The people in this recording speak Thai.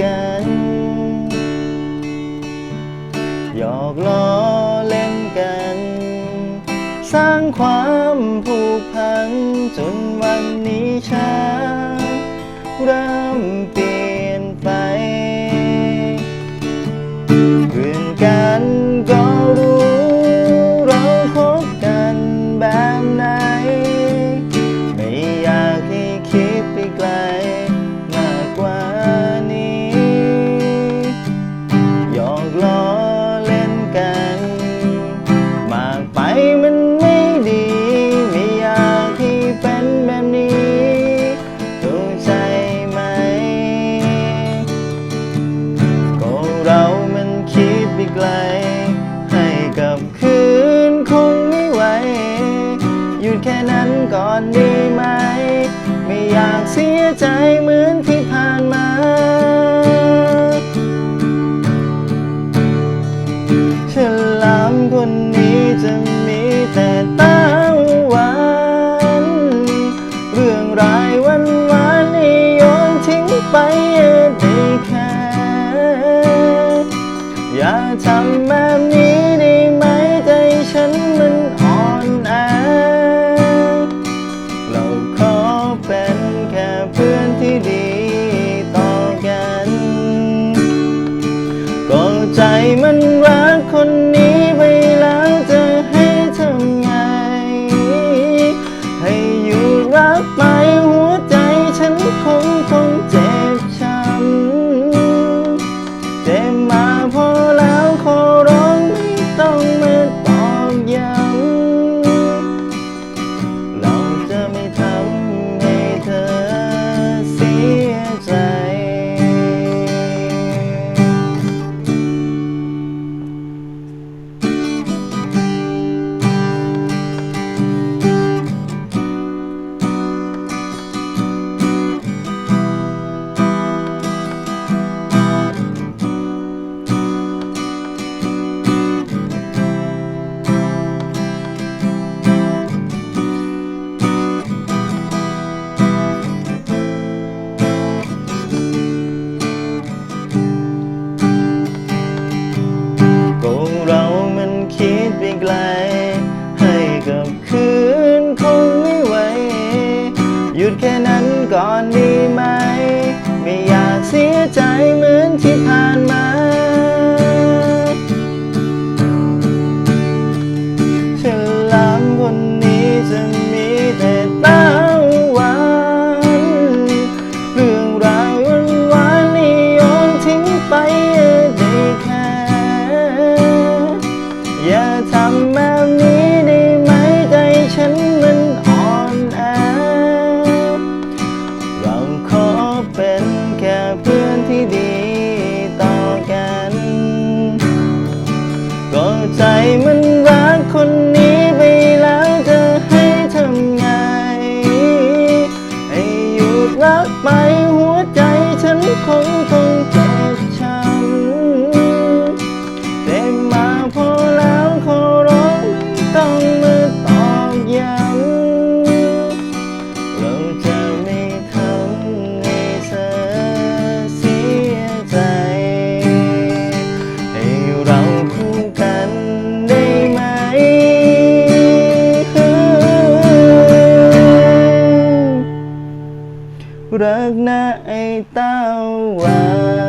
กันหยอกล้อเล่นกัน สร้างความผูกพันจนวันนี้ช้าเริ่มเปลี่ยน ก่อนดีไหม ไม่อยากเสียใจเหมือนที่ ไปหัวใจฉันคงต้อง รักนะไอ้เต้าหวาน